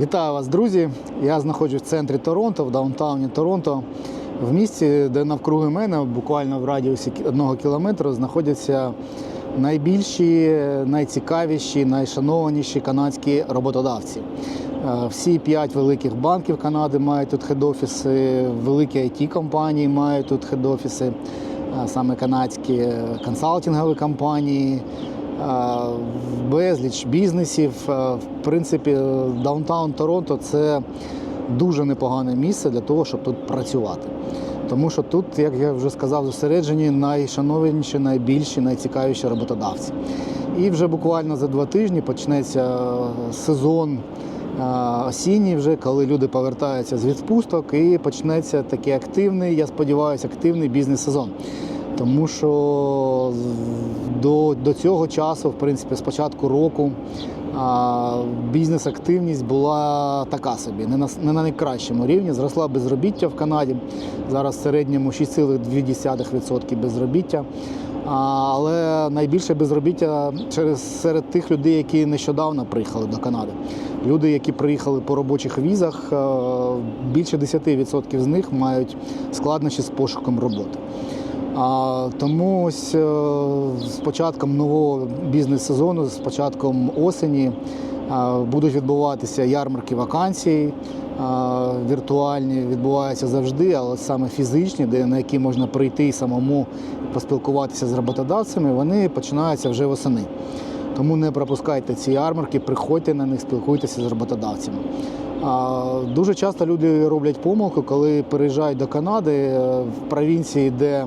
Вітаю вас, друзі! Я знаходжусь в центрі Торонто, в даунтауні Торонто. В місті, де навкруги мене, буквально в радіусі одного кілометру, знаходяться найбільші, найцікавіші, найшанованіші канадські роботодавці. Е, Всі п'ять великих банків Канади мають тут хед-офіси, великі it компанії мають тут хед-офіси, е, саме канадські е, консалтингові компанії. Безліч бізнесів. В принципі, даунтаун Торонто це дуже непогане місце для того, щоб тут працювати. Тому що тут, як я вже сказав, зосереджені найшановніші, найбільші, найцікавіші роботодавці. І вже буквально за два тижні почнеться сезон осінній, вже коли люди повертаються з відпусток, і почнеться такий активний, я сподіваюся, активний бізнес-сезон. Тому що до, до цього часу, в принципі, з початку року бізнес-активність була така собі, не на, не на найкращому рівні. Зросла безробіття в Канаді. Зараз в середньому 6,2% безробіття. Але найбільше безробіття через серед тих людей, які нещодавно приїхали до Канади. Люди, які приїхали по робочих візах, більше 10% з них мають складнощі з пошуком роботи. А, тому ось е, з початком нового бізнес-сезону, з початком осені, е, будуть відбуватися ярмарки вакансій. е, Віртуальні відбуваються завжди, але саме фізичні, де на які можна прийти і самому поспілкуватися з роботодавцями, вони починаються вже восени. Тому не пропускайте ці ярмарки, приходьте на них, спілкуйтеся з роботодавцями. Дуже часто люди роблять помилку, коли переїжджають до Канади е, в провінції, де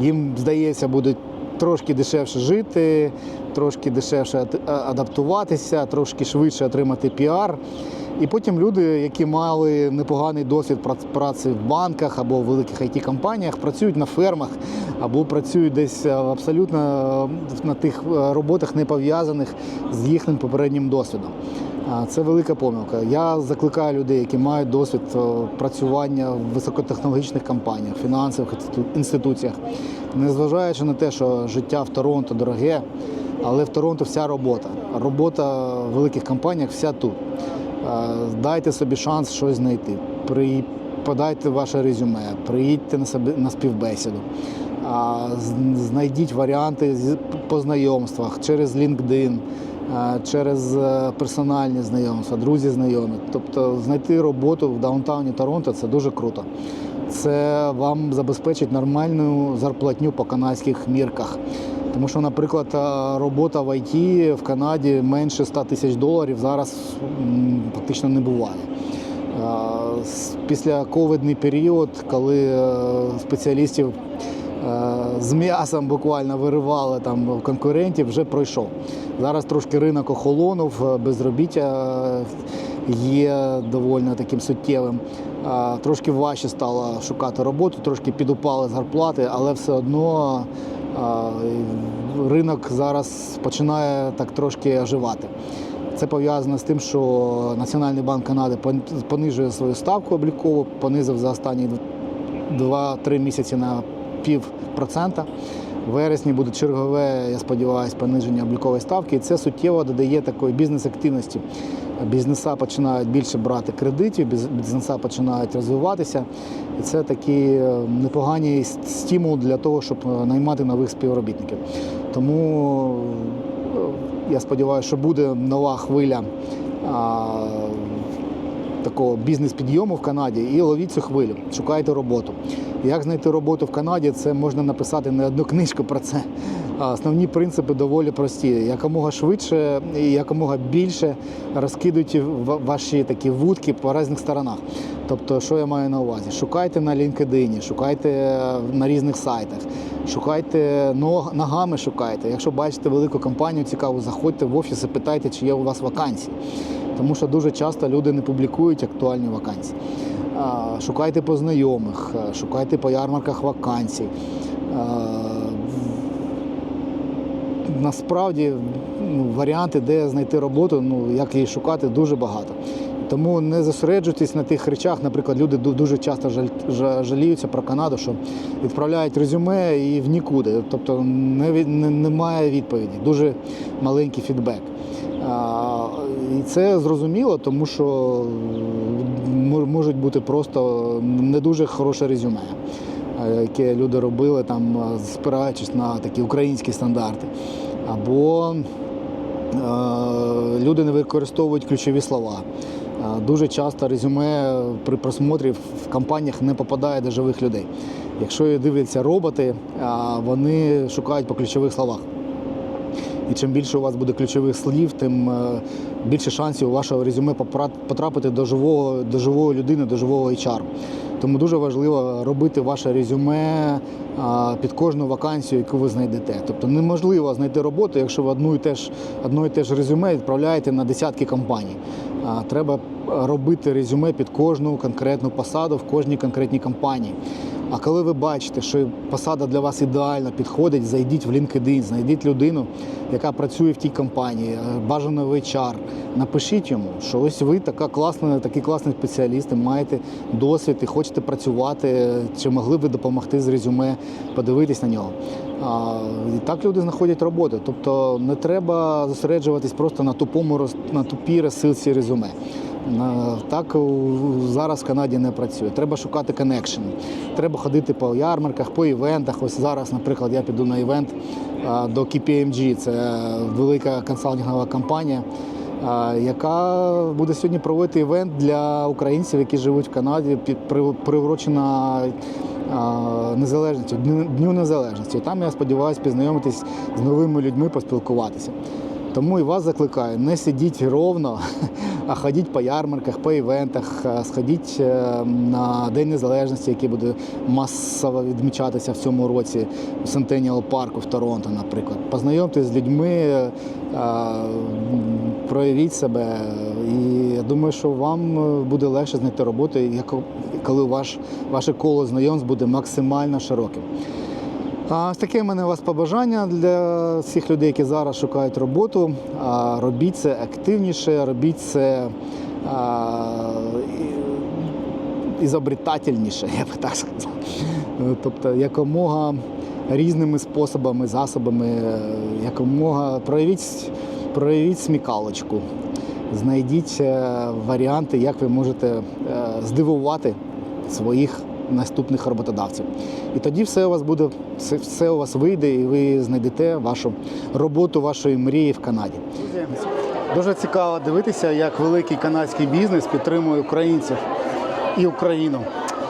їм здається, буде трошки дешевше жити, трошки дешевше адаптуватися, трошки швидше отримати піар. І потім люди, які мали непоганий досвід прац- праці в банках або в великих it компаніях працюють на фермах або працюють десь е, абсолютно е, на тих е, роботах, не пов'язаних з їхнім попереднім досвідом. Це велика помилка. Я закликаю людей, які мають досвід працювання в високотехнологічних компаніях, фінансових інститу- інституціях, незважаючи на те, що життя в Торонто дороге, але в Торонто вся робота. Робота в великих компаніях вся тут. Дайте собі шанс щось знайти. Подайте ваше резюме, приїдьте на співбесіду. Знайдіть варіанти по знайомствах через LinkedIn, через е, персональні знайомства, друзі знайомі. Тобто знайти роботу в даунтауні Торонто це дуже круто. Це вам забезпечить нормальну зарплатню по канадських мірках. Тому що, наприклад, е, робота в ІТ в Канаді менше 100 тисяч доларів зараз м, фактично не буває. Е, Після ковідний період, коли е, спеціалістів з м'ясом буквально виривали там конкурентів, вже пройшов. Зараз трошки ринок охолонув, безробіття є доволі таким суттєвим. Трошки важче стало шукати роботу, трошки підупали зарплати, але все одно ринок зараз починає так трошки оживати. Це пов'язано з тим, що Національний банк Канади понижує свою ставку облікову, понизив за останні 2-3 місяці на пів процента. Вересні буде чергове, я сподіваюся, пониження облікової ставки, і це суттєво додає такої бізнес-активності. Бізнеса починають більше брати кредитів, бізнеса починають розвиватися. І це такий е, непоганий стимул для того, щоб е, наймати нових співробітників. Тому е, я сподіваюся, що буде нова хвиля такого бізнес-підйому в Канаді і ловіть цю хвилю, шукайте роботу. Як знайти роботу в Канаді, це можна написати не одну книжку про це. Основні принципи доволі прості. Якомога швидше і якомога більше розкидуйте ваші такі вудки по різних сторонах. Тобто, що я маю на увазі? Шукайте на LinkedIn, шукайте на різних сайтах, шукайте ногами шукайте. Якщо бачите велику компанію цікаву, заходьте в офіс і питайте, чи є у вас вакансії. Тому що дуже часто люди не публікують актуальні вакансії. Шукайте по знайомих, шукайте по ярмарках вакансій. Насправді ну, варіанти, де знайти роботу, ну як її шукати, дуже багато. Тому не зосереджуйтесь на тих речах. Наприклад, люди дуже часто жаліються про Канаду, що відправляють резюме і в нікуди. Тобто не, не- немає відповіді, дуже маленький фідбек. І це зрозуміло, тому що можуть бути просто не дуже хороше резюме, е, яке люди робили там, е, спираючись на такі українські стандарти. Або е, люди не використовують ключові слова. Дуже часто резюме при просмотрі в компаніях не попадає до живих людей. Якщо дивляться роботи, вони шукають по ключових словах. І чим більше у вас буде ключових слів, тим е, більше шансів у вашого резюме потрапити до живого, до живої людини, до живого HR. Тому дуже важливо робити ваше резюме під кожну вакансію, яку ви знайдете. Тобто неможливо знайти роботу, якщо ви одну і те ж, одно і те ж резюме відправляєте на десятки компаній. Треба робити резюме під кожну конкретну посаду в кожній конкретній компанії. А коли ви бачите, що посада для вас ідеально підходить, зайдіть в LinkedIn, знайдіть людину, яка працює в тій компанії, е, бажано в HR. Напишіть йому, що ось ви така класна, такий класний спеціаліст, і маєте досвід і хочете працювати, чи могли б ви допомогти з резюме, подивитись на нього. А, і так люди знаходять роботу. Тобто не треба зосереджуватись просто на тупому на тупій розсилці резюме. На- Так зараз в Канаді не працює. Треба шукати коннекшн. Треба ходити по ярмарках, по івентах. Ось зараз, наприклад, я піду на івент а, до KPMG, це велика консалтингова компанія, яка буде сьогодні проводити івент для українців, які живуть в Канаді, приурочена Дню Дню Незалежності. І там я сподіваюся познайомитись з новими людьми, поспілкуватися. Тому і вас закликаю, не сидіть ровно, а ходіть по ярмарках, по івентах, сходіть е, на День Незалежності, який буде масово відмічатися в цьому році у Сентеніал парку в Торонто, наприклад. Познайомтесь з людьми, е, проявіть себе. І я думаю, що вам е, буде легше знайти роботу, коли ваш, ваше коло знайомств буде максимально широким. Ось таке в мене у вас побажання для всіх людей, які зараз шукають роботу. Робіть це активніше, робіть це ізобретательніше, я би так сказав. Тобто якомога різними способами, засобами, якомога проявіть, проявіть смікалочку. Знайдіть е, варіанти, як ви можете е, здивувати своїх наступних роботодавців. І тоді все у вас буде, все, у вас вийде, і ви знайдете вашу роботу вашої мрії в Канаді. Дуже цікаво дивитися, як великий канадський бізнес підтримує українців і Україну.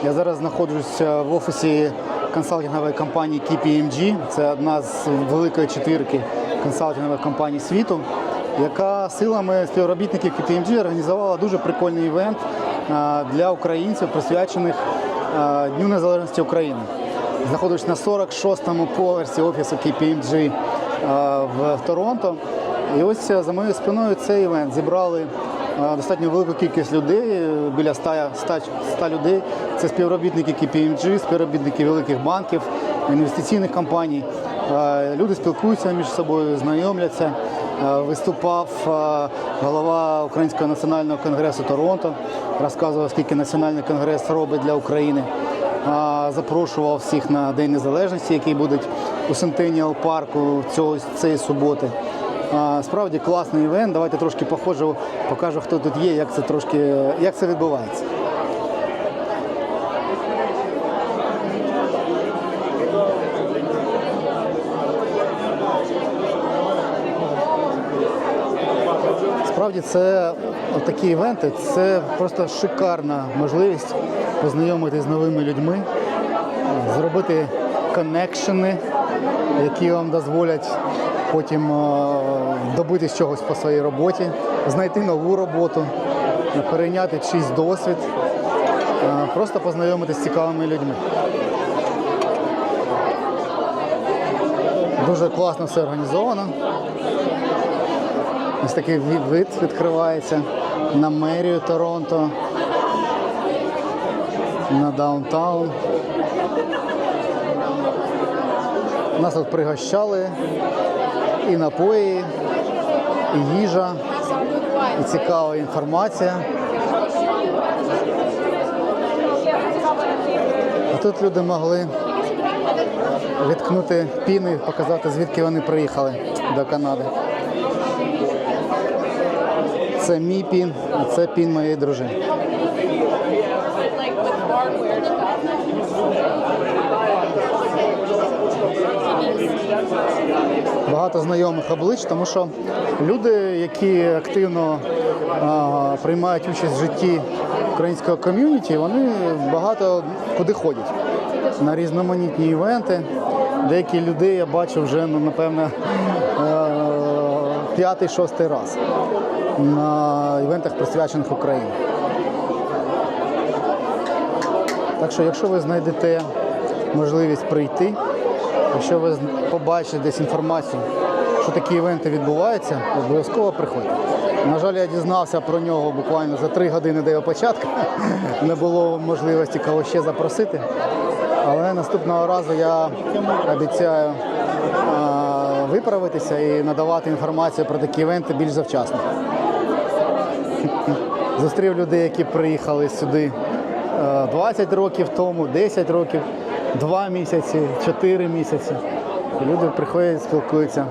Я зараз знаходжуся в офісі консалтингової компанії KPMG. Це одна з великої четвірки консалтингових компаній світу, яка силами співробітників KPMG організувала дуже прикольний івент для українців, присвячених Дню Незалежності України. Знаходжусь на 46-му поверсі офісу KPMG в Торонто. І ось е, за моєю спиною цей івент зібрали е, достатньо велику кількість людей, е, біля 100, 100, 100 людей. Це співробітники KPMG, співробітники великих банків, інвестиційних компаній. Е, Люди спілкуються між собою, знайомляться. Е, Виступав е, голова Українського національного конгресу Торонто, розказував, скільки національний конгрес робить для України. Запрошував всіх на День Незалежності, який буде у Сентеніал парку цього, цієї суботи. Справді класний івент. Давайте трошки походжу, покажу, хто тут є, як це трошки як це відбувається. Справді це такі івенти, це просто шикарна можливість познайомитися з новими людьми, зробити коннекшени, які вам дозволять потім е, добитись чогось по своїй роботі, знайти нову роботу, перейняти чийсь досвід, е, просто познайомитися з цікавими людьми. Дуже класно все організовано. Ось такий вид відкривається на мерію Торонто, на даунтаун. Нас тут пригощали і напої, і їжа, і цікава інформація. А тут люди могли відкнути піни, показати, звідки вони приїхали до Канади. Це мій пін, а це пін моєї дружини. багато знайомих облич, тому що люди, які активно а, приймають участь в житті українського ком'юніті, вони багато куди ходять на різноманітні івенти. Деякі людей я бачу вже, ну, напевно, е, п'ятий-шостий раз на івентах, присвячених Україні. Так що, якщо ви знайдете можливість прийти, якщо ви побачите десь інформацію, що такі івенти відбуваються, обов'язково приходьте. На жаль, я дізнався про нього буквально за три години до його початку. Не було можливості кого ще запросити. Але наступного разу я обіцяю виправитися і надавати інформацію про такі івенти більш завчасно. Зустрів людей, які приїхали сюди е, 20 років тому, 10 років, 2 місяці, 4 місяці. Люди приходять, спілкуються.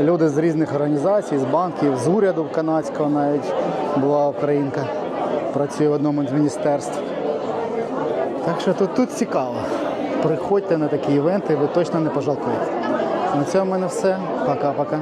Люди з різних організацій, з банків, з уряду канадського навіть була українка, працює в одному з міністерств. Так що тут, тут цікаво. Приходьте на такі івенти, ви точно не пожалкуєте. На цьому в мене все. Пока-пока.